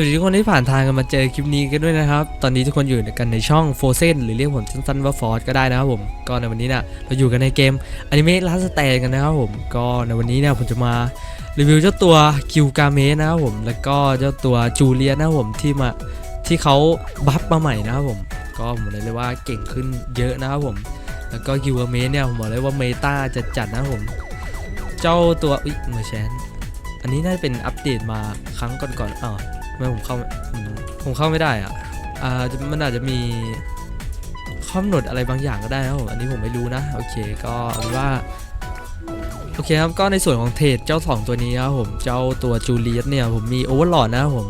วัสดีทุกคนที่ผ่านทางกันมาเจอคลิปนี้กันด้วยนะครับ ตอนนี้ทุกคนอยู่กันในช่องโฟเซนหรือเรียกผมสั้นๆว่าฟอร์ก็ได้นะครับผมก็ในวันนี้เนี่ยเราอยู่กันในเกมอนิเมะลาสแตนกันนะครับผมก็ในวันนี้เนี่ยผมจะมารีวิวเจ้าตัวคิวกาเมะนะครับผมแล้วก็เจ้าตัวจูเลียนะครับผมที่มาที่เขาบัฟมาใหม่นะครับผมก็ผมบอกเลยว่าเก่งขึ้นเยอะนะครับผม แล้วก็คิวกาเมะเนี่ยผมบอกเลยว่าเมตาจะจัดนะครับผม เจ้าตัวอุ๊ยเมอร์แชนอันนี้น่าจะเป็นอัปเดตมาครั้งก่อนๆอ๋อ ไมผมเข้าผมเข้าไม่ได้อะอ่ามันอาจจะมีข้อกำหนดอะไรบางอย่างก็ได้นะครับผมอันนี้ผมไม่รู้นะ โอเคก็เอาเป็นว่าโอเคครับก็ในส่วนของเทรดเจ้าสองตัวนี้ครับผมเจ้าตัวจูเลียสเนี่ยผมมีโอเวอร์หลอดนะครับผม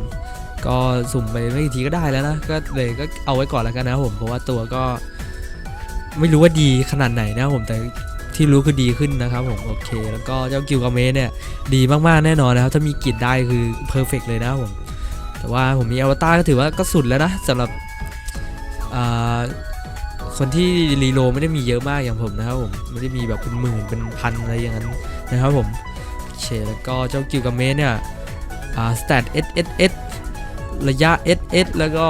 ก็สุ่มไปไม่กี่ทีก็ได้แล้วนะก็เลยก็เอาไว้ก่อนแล้วกันนะครับผมเพราะว่าตัวก็ไม่รู้ว่าดีขนาดไหนนะครับผมแต่ที่รู้คือดีขึ้นนะครับผมโอเค แล้วก็เจ้ากิวกาเมสเนี่ยดีมากๆแน่นอนนะครับถ้ามีกิจได้คือเพอร์เฟกเลยนะครับผม แต่ว่าผมมีอวตารก็ถือว่าก็สุดแล้วนะสำหรับคนที่รีโลไม่ได้มีเยอะมากอย่างผมนะครับผมไม่ได้มีแบบเป็นหมื่นเป็นพันอะไรอย่างนั้นนะครับผมโอเคแล้วก็เจ้ากิวกาเมสเนี่ยอ่าสเตต S S S ระยะ S S แล้วก็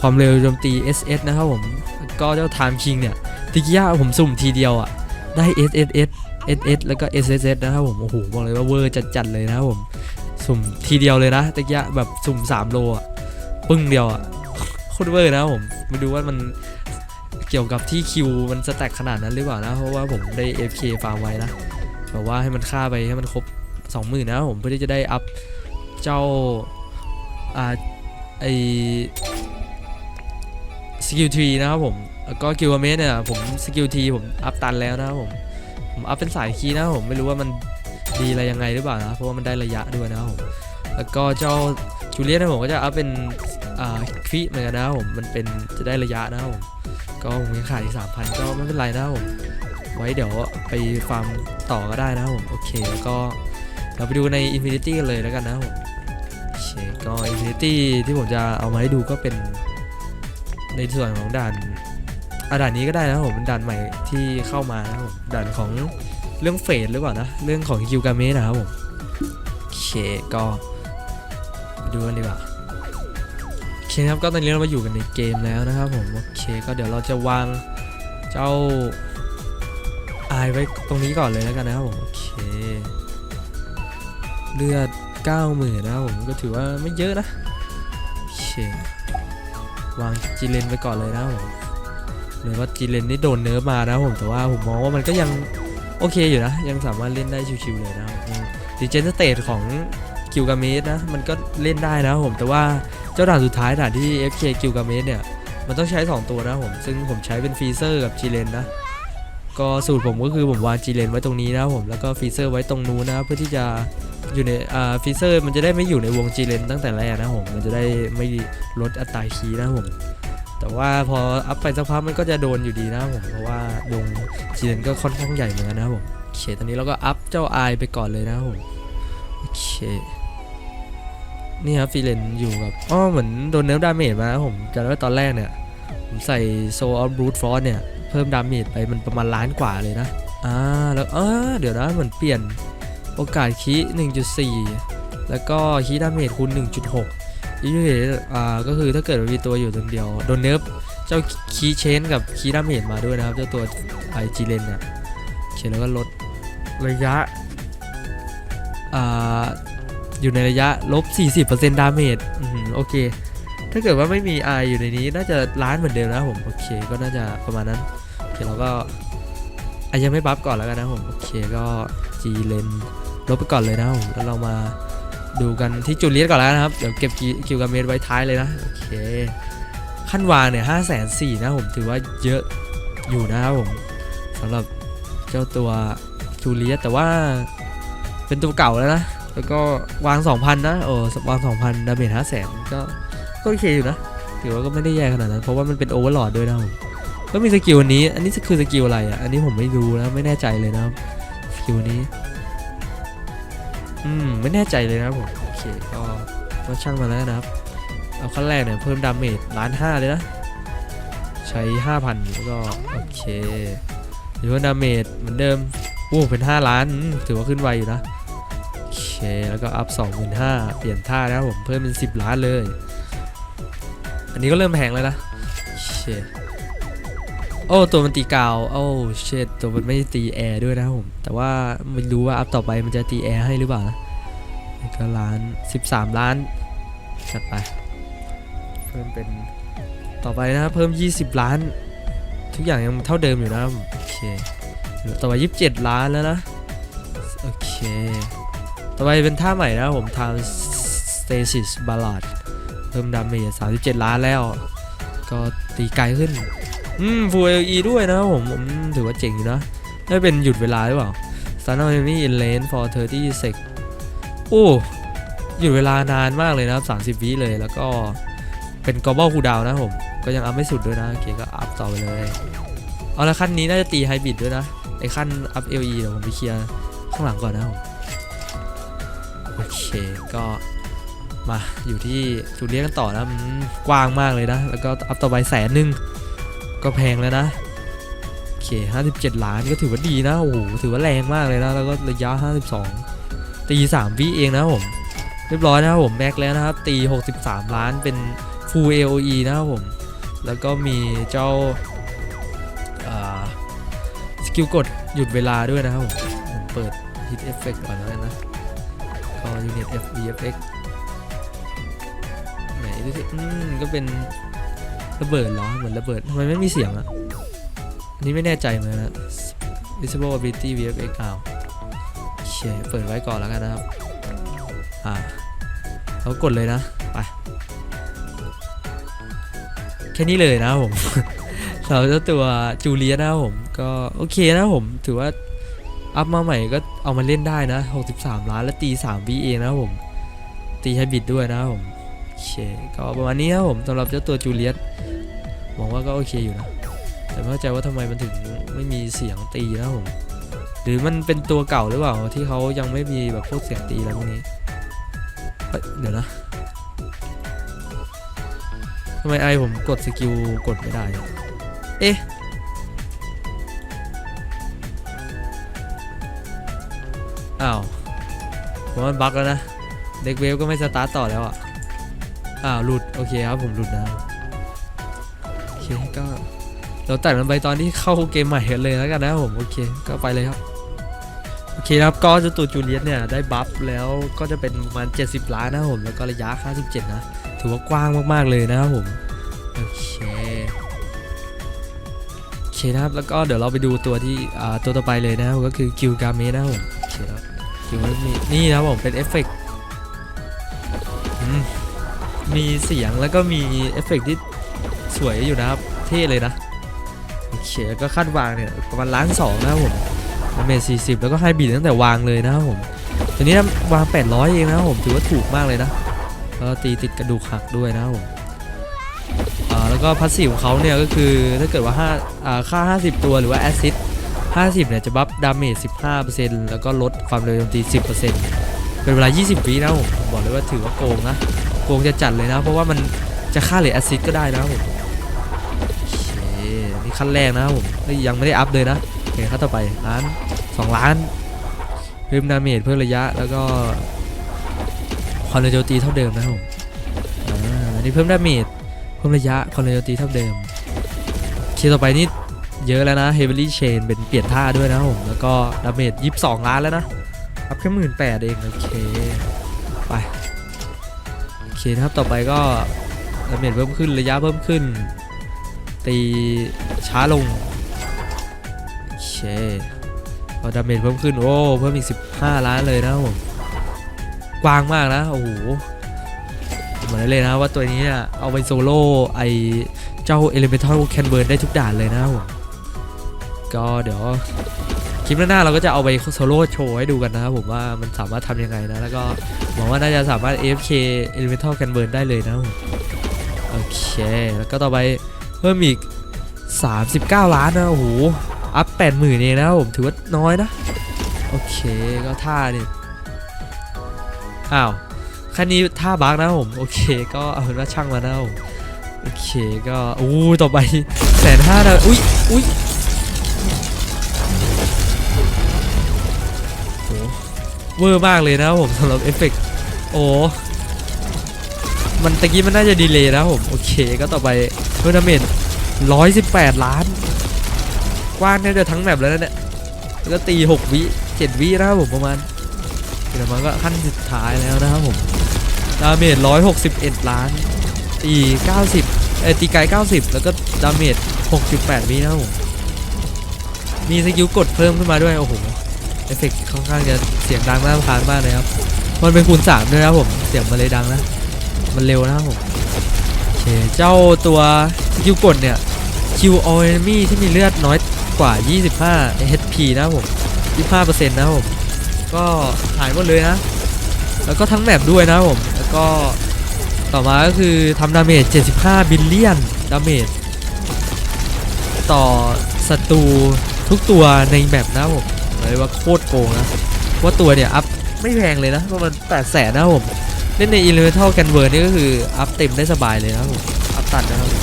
ความเร็วโจมตี S S นะครับผมก็เจ้า Time King เนี่ยทิกิยาผมสุ่มทีเดียวอะได้ S S S S S แล้วก็ S S S นะครับผมโอ้โหบอกเลยว่าเวอร์จัดๆเลยนะครับผม สุ่มทีเดียวเลยนะตะกี้แบบสุ่ม 3 โลอะปึ้งเดียวอะโคตรเวอร์นะผมมาดูว่ามันเกี่ยวกับที่คิวมันสแต็กขนาดนั้นหรือเปล่านะ เพราะว่าผมได้ FK ฟาร์มไว้นะแบบว่าให้มันค่าไปให้มันครบ20,000นะผมเพื่อที่จะได้อัพเจ้าอ่าไอสกิลทีนะครับผมแล้วก็กิลเมสเนี่ยผมสกิลทีผมอัพตันแล้วนะครับผม ผมอัพเป็นสายคีนะครับผมไม่รู้ว่ามัน ดีอะไรยังไงหรือเปล่านะเพราะว่ามันได้ระยะด้วยนะครับผมแล้วก็เจ้าจูเลียนผมก็จะอัพเป็นอ่าครีเหมือนกันนะครับผมมันเป็นจะได้ระยะนะครับผมก็ผมยังขาดอีกสามพันก็ไม่เป็นไรนะครับผมไว้เดี๋ยวไปฟาร์มต่อก็ได้นะครับผมโอเคแล้วก็เราไปดูใน Infinity กันเลยแล้วกันนะครับผมโอเคก็ Infinity ที่ผมจะเอามาให้ดูก็เป็นในส่วนของด่านอะด่านนี้ก็ได้นะครับผมเป็นด่านใหม่ที่เข้ามานะครับผมด่านของ เรื่องเฟสหรือเปล่านะ เรื่องของคิวกาเมะนะครับผมโอเคก็ดูกันดีกว่าโอเคครับก็ตอนนี้เรามาอยู่กันในเกมแล้วนะครับผมโอเคก็เดี๋ยวเราจะวางเจ้าไอไว้ตรงนี้ก่อนเลยแล้วกันนะครับผมโอเคเลือด90,000นะครับผมก็ถือว่าไม่เยอะนะโอเควางจีเลนไปก่อนเลยนะครับผมเลยว่าจีเลนนี่โดนเนิร์ฟมานะครับผมแต่ว่าผมมองว่ามันก็ยัง โอเคอยู่นะ ยังสามารถเล่นได้ชิวๆเลยนะดีเจนสเตทของกิลกาเมสนะ มันก็เล่นได้นะผมแต่ว่าเจ้าด่านสุดท้ายด่านที่ FK กิลกาเมสเนี่ย มันต้องใช้ 2 ตัวนะผม ซึ่งผมใช้เป็นฟีเซอร์กับจีเลนนะ ก็สูตรผมก็คือผมวางจีเลนไว้ตรงนี้นะผมแล้วก็ฟีเซอร์ไว้ตรงนู้นนะเพื่อที่จะอยู่ในอ่าฟีเซอร์มันจะได้ไม่อยู่ในวงจีเลนตั้งแต่แรกนะผม มันจะได้ไม่ลดอัตราคีนะผม แต่ว่าพออัพไปสักพักมันก็จะโดนอยู่ดีนะครับผม เพราะว่าวงจีเลนก็ค่อนข้างใหญ่เหมือนกันนะครับผมโอเคตอนนี้เราก็อัพเจ้าไอไปก่อนเลยนะครับผมโอเคนี่ครับฟีเลนอยู่กับอ๋อเหมือนโดนเนิร์ฟดาเมจมาผมจำได้ว่าตอนแรกเนี่ย ผมใส่โซออฟบรูทฟอสเนี่ย เพิ่มดาเมจไปมันประมาณล้านกว่าเลยนะอ่าแล้วเออเดี๋ยวนะเหมือนเปลี่ยนโอกาสคี1.4 แล้วก็คีดาเมจคูณ1.6 อีกทีอ่าก็คือถ้าเกิดมีตัวอยู่ตัวเดียวโดนเนิร์ฟเจ้าคีเชนกับคีดาเมจมาด้วยนะครับเจ้าตัวไอจีเลนเนี่ยโอเคแล้วก็ลดระยะอ่าอยู่ในระยะลบ 40%ดาเมจอือหือโอเค ถ้าเกิดว่าไม่มี R ออยู่ในนี้น่าจะล้านเหมือนเดิมนะผมโอเคก็น่าจะประมาณนั้นโอเคเราก็อะยังไม่บัฟก่อนแล้วกันนะผมโอเคก็ G เลนลบไปก่อนเลยนะผมแล้วเรามา ดูกันที่จูเลียสก่อนแล้วนะครับ เดี๋ยวเก็บคิวกับเมดไว้ท้ายเลยนะ โอเค ขั้นวางเนี่ยห้าแสนสี่นะผมถือว่าเยอะอยู่นะครับผมสำหรับเจ้าตัวจูเลียสแต่ว่าเป็นตัวเก่าแล้วนะ แล้วก็วาง 2,000 นะโอ้วาง 2,000 ดาเมจ5แสนก็ก็โอเคอยู่นะ ถือว่าก็ไม่ได้แย่ขนาดนั้น เพราะว่ามันเป็นโอเวอร์ลอดด้วยนะผมก็มีสกิลอันนี้ อันนี้คือสกิลอะไรอะ อันนี้ผมไม่รู้นะ ไม่แน่ใจเลยนะครับ สกิลนี้ อืมไม่แน่ใจเลยนะครับผมโอเคก็ก็ช่างมาแล้วนะครับ เอาขั้นแรกเนี่ยเพิ่มดาเมจล้านห้าเลยนะ ใช้ 5,000แล้วก็โอเคหรือว่าดาเมจเหมือนเดิมโอ้เป็น 5 ล้านถือว่าขึ้นไวอยู่นะโอเคแล้วก็อัพ25,000เปลี่ยนท่านะครับผมเพิ่มเป็น 10 ล้านเลย อันนี้ก็เริ่มแพงแล้วนะเชด โอ้ตัวมันตีกาวโอ้เชดตัวมันไม่ตีแอร์ด้วยนะผม แต่ว่าไม่รู้ว่าอัพต่อไปมันจะตีแอร์ให้หรือเปล่านะก็ล้าน 13 ล้านจัดไป เพิ่มเป็นต่อไปนะเพิ่ม 20 ล้าน ทุกอย่างยังเท่าเดิมอยู่นะโอเคต่อไป 27 ล้านแล้วนะโอเค ต่อไปเป็นท่าใหม่นะผมทาง Stasis Ballad เพิ่มดาเมจ37 ล้านแล้ว ก็ตีไกลขึ้น อืม Full LE ด้วยนะผมผมถือว่าเจ๋งอยู่นะได้เป็นหยุดเวลาหรือเปล่า Stun enemy in lane for 30 sec โอ้ หยุดเวลานานมากเลยนะครับ30 วิเลยแล้วก็เป็น global cooldown นะผม ก็ยังอัพไม่สุดด้วยนะโอเคก็อัพต่อไปเลย เอาละขั้นนี้น่าจะตีไฮบริดด้วยนะไอขั้นอัพ LE เดี๋ยวผมไปเคลียร์ข้างหลังก่อนนะผมโอเคก็มาอยู่ที่จูเลียกันต่อนะกว้างมากเลยนะ แล้วก็อัพต่อไปแสนหนึ่ง ก็แพงแล้วนะโอเค 57 ล้านก็ถือว่าดีนะโอ้โหถือว่าแรงมากเลยนะ แล้วก็ระยะ 52 ตี 3 วิเองนะผม เรียบร้อยนะครับผม แม็กแล้วนะครับ ตี 63 ล้านเป็น Full AOE นะครับผม แล้วก็มีเจ้าสกิลกดหยุดเวลาด้วยนะครับผมผมเปิด Hit Effect ก่อนแล้วกันนะก็ Unit F B F X ไหนดูสิอืมก็เป็น ระเบิดเหรอเหมือนระเบิดทำไมไม่มีเสียงอะอันนี้ไม่แน่ใจเหมือนกันนะ Visible Ability V F X อ้าวโอเคเปิดไว้ก่อนแล้วกันนะครับ อ่าเรากดเลยนะ ไป แค่นี้เลยนะผมเราเจ้าตัวจูเลียนะผมก็โอเคนะผมถือว่าอัพมาใหม่ก็เอามาเล่นได้นะ 63 ล้านและตี3วิเองนะผม ตีไฮบิดด้วยนะผมโอเคก็ประมาณนี้นะผมสำหรับเจ้าตัวจูเลียส มองว่าก็โอเคอยู่นะ แต่ไม่เข้าใจว่าทำไมมันถึงไม่มีเสียงตีนะครับผม หรือมันเป็นตัวเก่าหรือเปล่าที่เขายังไม่มีแบบพวกเสียงตีอะไรพวกนี้เอ้ยเดี๋ยวนะทำไมไอผมกดสกิลกดไม่ได้ เอ๊ะอ้าวผมมันบั๊กแล้วนะ เด็กเวฟก็ไม่สตาร์ทต่อแล้วอะ อ้าวหลุด โอเคครับผมหลุดนะ เคก็เราตัดมันไปตอนที่เข้าเกมใหม่กันเลยแล้วกันนะผมโอเคก็ไปเลยครับโอเคครับก็เจ้าตัวจูเลียสเนี่ยได้บัฟแล้วก็จะเป็นประมาณ 70 ล้านนะผมแล้วก็ระยะ57นะถือว่ากว้างมากๆเลยนะครับผมโอเคโอเคนะครับแล้วก็เดี๋ยวเราไปดูตัวที่ตัวต่อไปเลยนะก็คือกิลกาเมนะผมโอเคครับกิลกาเมนี่นะผมเป็นเอฟเฟกต์อืมมีเสียงแล้วก็มีเอฟเฟกต์ที่ สวยอยู่นะครับ เท่เลยนะ โอเคแล้วก็คาดวางเนี่ยประมาณล้านสองนะครับผมดาเมจ40แล้วก็ไฮบริดตั้งแต่วางเลยนะครับผมตัวนี้วาง800เองนะครับผมถือว่าถูกมากเลยนะแล้วตีติดกระดูกหักด้วยนะครับผมอ่าแล้วก็พัสซีฟของเขาเนี่ยก็คือถ้าเกิดว่า5อ่าค่า 50 ตัวหรือว่าแอซิด50 เนี่ยจะบัฟดาเมจ 15%แล้วก็ลดความเร็วโจมตี 10%เป็นเวลา 20 วินะครับผมบอกเลยว่าถือว่าโกงนะ โกงจะจัดเลยนะ เพราะว่ามันจะฆ่าเหลือแอซิดก็ได้นะครับผม นี่ขั้นแรกนะครับผมเฮ้ยยังไม่ได้อัพเลยนะโอเคขั้นต่อไปล้าน2ล้านเพิ่มดาเมจเพิ่มระยะแล้วก็ความเร็วโจมตีเท่าเดิมนะครับผมอ่าอันนี้เพิ่มดาเมจเพิ่มระยะความเร็วตีเท่าเดิมเคต่อไปนี่เยอะแล้วนะ Heavily Chain เป็นเปลี่ยนท่าด้วยนะครับผมแล้วก็ดาเมจ22ล้านแล้วนะอัพแค่หมื่นแปดเองโอเคไปโอเคนะครับต่อไปก็ดาเมจเพิ่มขึ้นระยะเพิ่มขึ้น ตีช้าลงโอเคพอดาเมจเพิ่มขึ้น โอ้ เพิ่มอีก 15 ล้านเลยนะผมกว้างมากนะ โอ้โหเหมือนเลยนะว่าตัวนี้เนี่ยเอาไปโซโล่ไอเจ้า Elemental Can Burn ได้ทุกด่านเลยนะผมก็เดี๋ยวคลิปหน้าเราก็จะเอาไปโซโล่โชว์ให้ดูกันนะครับผมว่ามันสามารถทำยังไงนะ แล้วก็หวังว่าน่าจะสามารถ AFK Elemental Can Burn ได้เลยนะผมโอเค แล้วก็ต่อไป พิ่มอีก 39 ล้านนะโอ้โหอัพ 80,000เองนะผมถือว่าน้อยนะ โอเคก็ท่านี่อ้าวคันนี้ท่าบักนะผมโอเคก็เอาเป็นว่าช่างมานะผมโอเคก็อู้ต่อไปแสนห้านะอุ้ยอุ้ยโหเวอร์มากเลยนะผมสำหรับเอฟเฟกต์โอ้ มันตะกี้มันน่าจะดีเลย์นะผม โอเคก็ต่อไปเพื่อดาเมจ118ล้าน กว้างน่าจะทั้งแมปแล้วนะเนี่ยแล้วก็ตี6วิ7วินะครับผมประมาณเดี๋ยวมันก็ขั้นสุดท้ายแล้วนะครับผมดาเมจ161ล้านตี90เอตีไกล90แล้วก็ดาเมจ6.8วินะครับผมมีสกิลกดเพิ่มขึ้นมาด้วย โอ้โห เอฟเฟกต์ค่อนข้างจะเสียงดังน่ารำคาญมากเลยครับ มันเป็นคูณ3ด้วยนะผม เสียงมันเลยดังนะ มันเร็วนะครับผมโอเคเจ้าตัวสกิลกดเนี่ยคิวออ enemy ที่มีเลือดน้อยกว่า 25 HP นะครับผม 25%นะครับผม ก็หายหมดเลยนะ แล้วก็ทั้งแมปด้วยนะครับผม แล้วก็ต่อมาก็คือทำดาเมจ 75 บิลเลียนดาเมจต่อศัตรูทุกตัวในแมปนะผมเลยว่าโคตรโกงนะ ว่าตัวเนี่ยอัพไม่แพงเลยนะประมาณ8แสนนะผม เล่นใน Elemental c a n v e r นี่ก็คืออัพเต็มได้สบายเลยนะครับผมอัพตัดนะครับผม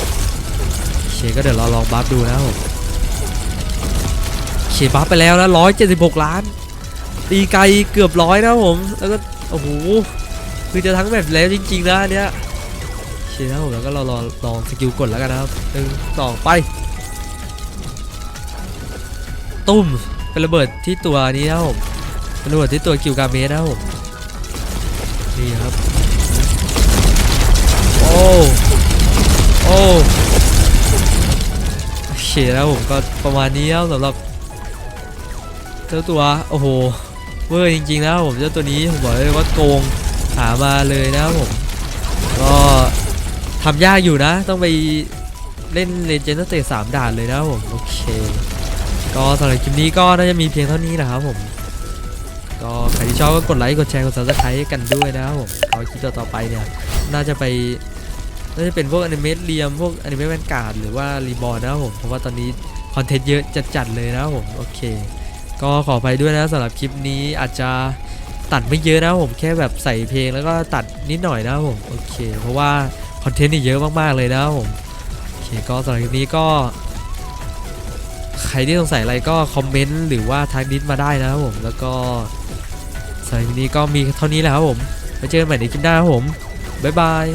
โอเคก็เดี๋ยวเราลองบัฟดูนะครับผมโอเคบัฟไปแล้วนะ176ล้าน ตีไกลเกือบร้อยนะผม แล้วก็โอ้โหคือจะทั้งแบบแล้วจริงๆนะเนี้ยโอเคนะครับผมแล้วก็เราลองลองสกิลกดแล้วกันนะครับหนึ่งสองไป ตุ้มเป็นระเบิดที่ตัวนี้นะครับผมเป็นระเบิดที่ตัวกิวกาเมสนะครับผม นี่ครับโอ้โอ้โอเคแล้วผมก็ประมาณนี้ครับสำหรับเจ้าตัวโอ้โหเวอร์จริงๆนะครับผมเจ้าตัวนี้ผมบอกเลยว่าโกงหามาเลยนะผมก็ทำยากอยู่นะ ต้องไปเล่นเลเจนด์สเตจสามด่านเลยนะผมโอเค ก็สำหรับคลิปนี้ก็น่าจะมีเพียงเท่านี้นะครับผม ก็ใครที่ชอบก็กดไลค์กดแชร์กด subscribe กันด้วยนะครับผมก็คลิปต่อๆไปเนี่ยน่าจะไปน่าจะเป็นพวกอนิเมะเรียมพวกอนิเมะแวนการ์ดหรือว่ารีบอร์นะครับผมเพราะว่าตอนนี้คอนเทนต์เยอะจัดๆเลยนะครับผมโอเค ก็ขอไปด้วยนะสำหรับคลิปนี้อาจจะตัดไม่เยอะนะผมแค่แบบใส่เพลงแล้วก็ตัดนิดหน่อยนะผมโอเค เพราะว่าคอนเทนต์นี่เยอะมากๆเลยนะผมโอเคก็สำหรับคลิปนี้ก็ ใครที่สงสัยอะไรก็คอมเมนต์หรือว่าทักดิสมาได้นะครับผมแล้วก็ สำหรับนี้ก็มีเท่านี้แหละครับผมไปเจอกันใหม่ในคลิปหน้าครับผมบ๊ายบาย